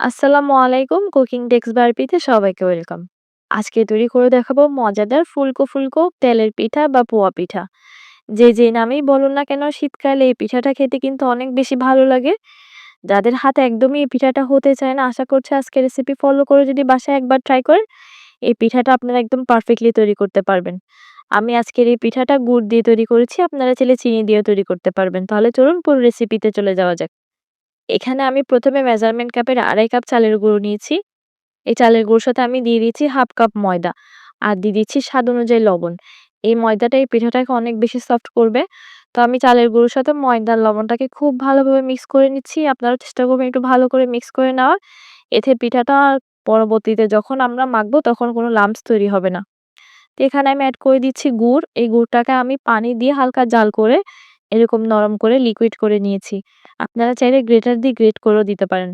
আসসালামু আলাইকুম, cooking desk বারবিতে সবাইকে ওয়েলকাম। আজকে তৈরি করে দেখাবো মজাদার ফুলকো ফুলকো তেলের পিঠা বা পোয়া পিঠা। যে যে নামেই বলুন না কেন, শীতকালে এই পিঠাটা খেতে কিন্তু অনেক বেশি ভালো লাগে। যাদের হাতে একদমই এই পিঠাটা হতে চায় না, আশা করছি আজকে রেসিপি ফলো করে যদি বাসায় একবার ট্রাই করেন, এই পিঠাটা আপনারা একদম পারফেক্টলি তৈরি করতে পারবেন। আমি আজকের এই পিঠাটা গুড় দিয়ে তৈরি করেছি, আপনারা চাইলে চিনি দিয়েও তৈরি করতে পারবেন। তাহলে চলুন পুরো রেসিপিতে চলে যাওয়া যাক। এখানে আমি প্রথমে মেজারমেন্ট কাপের আড়াই কাপ চালের গুঁড়ো নিয়েছি। এই চালের গুঁড়োর সাথে আমি দিয়ে দিচ্ছি হাফ কাপ ময়দা আর দিয়ে দিচ্ছি স্বাদ অনুযায়ী লবণ। এই ময়দাটা, এই পিঠাটাকে অনেক বেশি সফট করবে। তো আমি চালের গুঁড়োর সাথে ময়দার লবণটাকে খুব ভালোভাবে মিক্স করে নিচ্ছি। আপনারা চেষ্টা করবেন একটু ভালো করে মিক্স করে নেওয়ার। এতে পিঠাটা পরবর্তীতে যখন আমরা মাখবো তখন কোনো লাম্পস তৈরি হবে না। তো এখানে আমি অ্যাড করে দিচ্ছি গুড়। এই গুড়টাকে আমি পানি দিয়ে হালকা জাল করে এরকম নরম করে লিকুইড করে নিয়েছি। আপনারা চাইলে গ্রেটার দিয়ে গ্রেট করেও দিতে পারেন।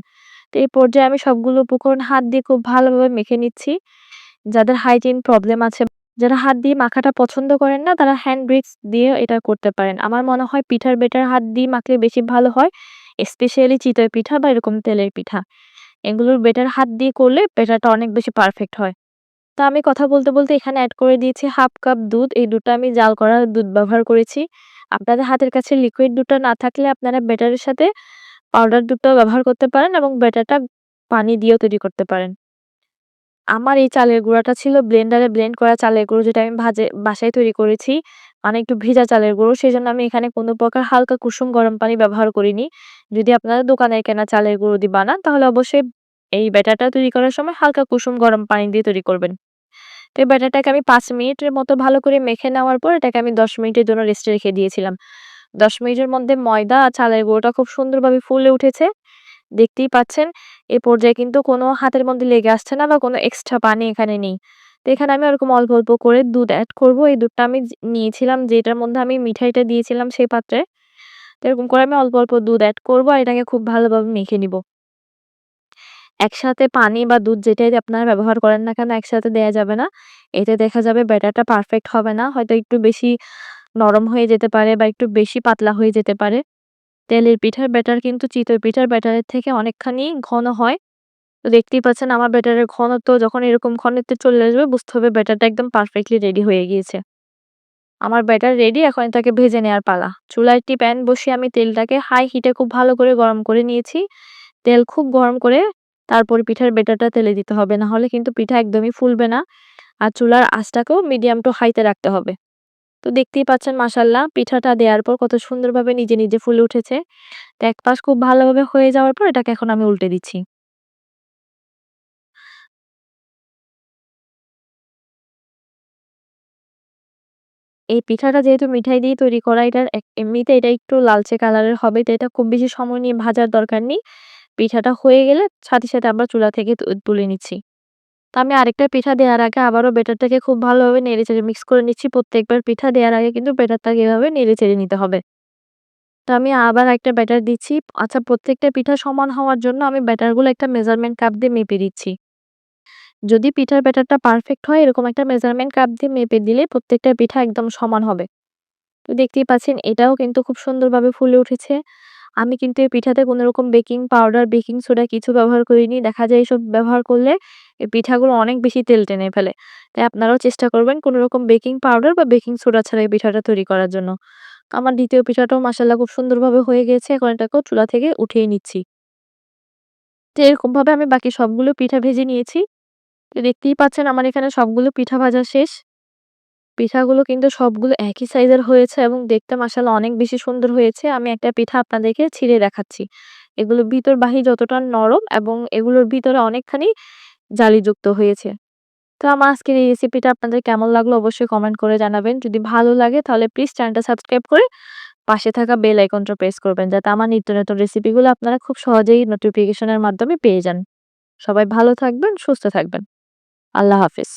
তো এই পর্যায়ে আমি সবগুলো উপকরণ হাত দিয়ে খুব ভালোভাবে মেখে নিচ্ছি। যাদের হাইজিন প্রবলেম আছে, যারা হাত দিয়ে মাখাটা পছন্দ করেন না, তারা হ্যান্ড ব্রিক্স দিয়ে এটা করতে পারেন। আমার মনে হয় পিঠার বেটার হাত দিয়ে মাখলে বেশি ভালো হয় স্পেশালি চিতই পিঠা বা এরকম তেলের পিঠা। এগুলোর বেটার হাত দিয়ে করলে বেটারটা অনেক বেশি পারফেক্ট হয়। তা আমি কথা বলতে বলতে এখানে অ্যাড করে দিয়েছি হাফ কাপ দুধ। এই দুধটা আমি জাল করা দুধ ব্যবহার করেছি। আপনাদের হাতের কাছে লিকুইড দুটো না থাকলে আপনারা ব্যাটারের সাথে পাউডার দুটো ব্যবহার করতে পারেন এবং ব্যাটারটা পানি দিয়েও তৈরি করতে পারেন। আমার এই চালের গুঁড়াটা ছিল ব্লেন্ডারে ব্লেন্ড করা চালের গুঁড়ো যেটা আমি ভাজে, বাসায় তৈরি করেছি। মানে একটু ভিজা চালের গুঁড়ো সেই জন্য আমি এখানে কোনো প্রকার হালকা কুসুম গরম পানি ব্যবহার করিনি। যদি আপনারা দোকানের কেনা চালের গুঁড়ো দিয়ে বানান, তাহলে অবশ্যই এই ব্যাটারটা তৈরি করার সময় হালকা কুসুম গরম পানি দিয়ে তৈরি করবেন। তো এই ব্যাটারটাকে আমি পাঁচ মিনিটের মতো ভালো করে মেখে নেওয়ার পর এটাকে আমি দশ মিনিটের জন্য রেস্টে রেখে দিয়েছিলাম। দশ মিনিটের মধ্যে ময়দা আর চালের গুঁড়োটা খুব সুন্দরভাবে ফুলে উঠেছে। দেখতেই পাচ্ছেন, এ পর্যায়ে কিন্তু কোনো হাতের মধ্যে লেগে আসছে না বা কোনো এক্সট্রা পানি এখানে নেই। তো এখানে আমি ওরকম অল্প অল্প করে দুধ অ্যাড করব। এই দুধটা আমি নিয়েছিলাম যেটার মধ্যে আমি মিঠাইটা দিয়েছিলাম সেই পাত্রে। তো এরকম করে আমি অল্প অল্প দুধ অ্যাড করব আর এটাকে খুব ভালোভাবে মেখে নিব। একসাথে পানি বা দুধ যেটাই আপনারা ব্যবহার করেন না কেন একসাথে দেয়া যাবে না। এতে দেখা যাবে ব্যাটারটা পারফেক্ট হবে না। হয়তো একটু বেশি নরম হয়ে যেতে পারে বা একটু বেশি পাতলা হয়ে যেতে পারে। তেলের পিঠার ব্যাটার কিন্তু চিতই পিঠার ব্যাটারের থেকে অনেকখানি ঘন হয়। তো দেখতেই পাচ্ছেন আমার ব্যাটারের ঘনত্ব যখন এরকম ঘনত্বে চলে আসবে বুঝতে হবে ব্যাটারটা একদম পারফেক্টলি রেডি হয়ে গিয়েছে। আমার ব্যাটার রেডি এখন এটাকে ভেজে নেওয়ার পালা। চুলায় একটি প্যান বসিয়ে আমি তেলটাকে হাই হিটে খুব ভালো করে গরম করে নিয়েছি। তেল খুব গরম করে তারপর পিঠার বেটারটা তেলে দিতে হবে। না হলে কিন্তু পিঠা একদমই ফুলবে না। আর চুলার আঁচটাকেও মিডিয়াম টু হাইতে রাখতে হবে। তো দেখতেই পাচ্ছেন মাসাল্লাহ পিঠাটা দেওয়ার পর কত সুন্দরভাবে নিজে নিজে ফুলে উঠেছে। তো এক পাশ খুব ভালোভাবে হয়ে যাওয়ার পর এটাকে এখন আমি উল্টে দিচ্ছি। এই পিঠাটা যেহেতু মিঠাই দিয়ে তৈরি করা, এটার এমনিতে এটা একটু লালচে কালারের হবে, তো এটা খুব বেশি সময় নিয়ে ভাজার দরকার নেই। পিঠাটা হয়ে গেলে সাথে সাথে আমরা চুলা থেকে তুলে নিচ্ছি। তো আমি আরেকটা পিঠা দেওয়ার আগে আবারও বেটারটাকে খুব ভালোভাবে নেড়ে চেড়ে মিক্স করে নিচ্ছি। প্রত্যেকবার পিঠা দেওয়ার আগে কিন্তু বেটারটাকে এভাবে নেড়ে চেড়ে নিতে হবে। তো আমি আবার একটা ব্যাটার দিচ্ছি। আচ্ছা প্রত্যেকটা পিঠা সমান হওয়ার জন্য আমি ব্যাটারগুলো একটা মেজারমেন্ট কাপ দিয়ে মেপে দিচ্ছি। যদি পিঠার ব্যাটারটা পারফেক্ট হয়, এরকম একটা মেজারমেন্ট কাপ দিয়ে মেপে দিলে প্রত্যেকটা পিঠা একদম সমান হবে। তো দেখতেই পাচ্ছেন, এটাও কিন্তু খুব সুন্দরভাবে ফুলে উঠেছে। আমি কিন্তু এই পিঠাতে কোনো রকম বেকিং পাউডার, বেকিং সোডা কিছু ব্যবহার করিনি। দেখা যায় এসব ব্যবহার করলে এই পিঠাগুলো অনেক বেশি তেল টেনে ফেলে। তাই আপনারাও চেষ্টা করবেন কোনো রকম বেকিং পাউডার বা বেকিং সোডা ছাড়া এই পিঠাটা তৈরি করার জন্য। আমার দ্বিতীয় পিঠাটাও মাসাল্লাহ খুব সুন্দরভাবে হয়ে গেছে। এখন এটাকেও চুলা থেকে উঠিয়ে নিচ্ছি। তো এরকমভাবে আমি বাকি সবগুলো পিঠা ভেজে নিয়েছি। দেখতেই পাচ্ছেন আমার এখানে সবগুলো পিঠা ভাজা শেষ। পিঠাগুলো কিন্তু সবগুলো একই সাইজের হয়েছে এবং দেখতে মাসাল্লাহ অনেক বেশি সুন্দর হয়েছে। আমি একটা পিঠা আপনাদেরকে ছিঁড়ে দেখাচ্ছি। এগুলো ভিতর বাহি যতটা নরম এবং এগুলোর ভিতরে অনেকখানি জালিযুক্ত হয়েছে। তো আমার আজকের এই রেসিপিটা আপনাদের কেমন লাগল অবশ্যই কমেন্ট করে জানাবেন। যদি ভালো লাগে তাহলে প্লিজ চ্যানেলটা সাবস্ক্রাইব করে পাশে থাকা বেল আইকনটা প্রেস করবেন যাতে আমার নিত্য নতুন রেসিপিগুলো আপনারা খুব সহজেই নোটিফিকেশনের মাধ্যমে পেয়ে যান। সবাই ভালো থাকবেন, সুস্থ থাকবেন। আল্লাহ হাফিজ।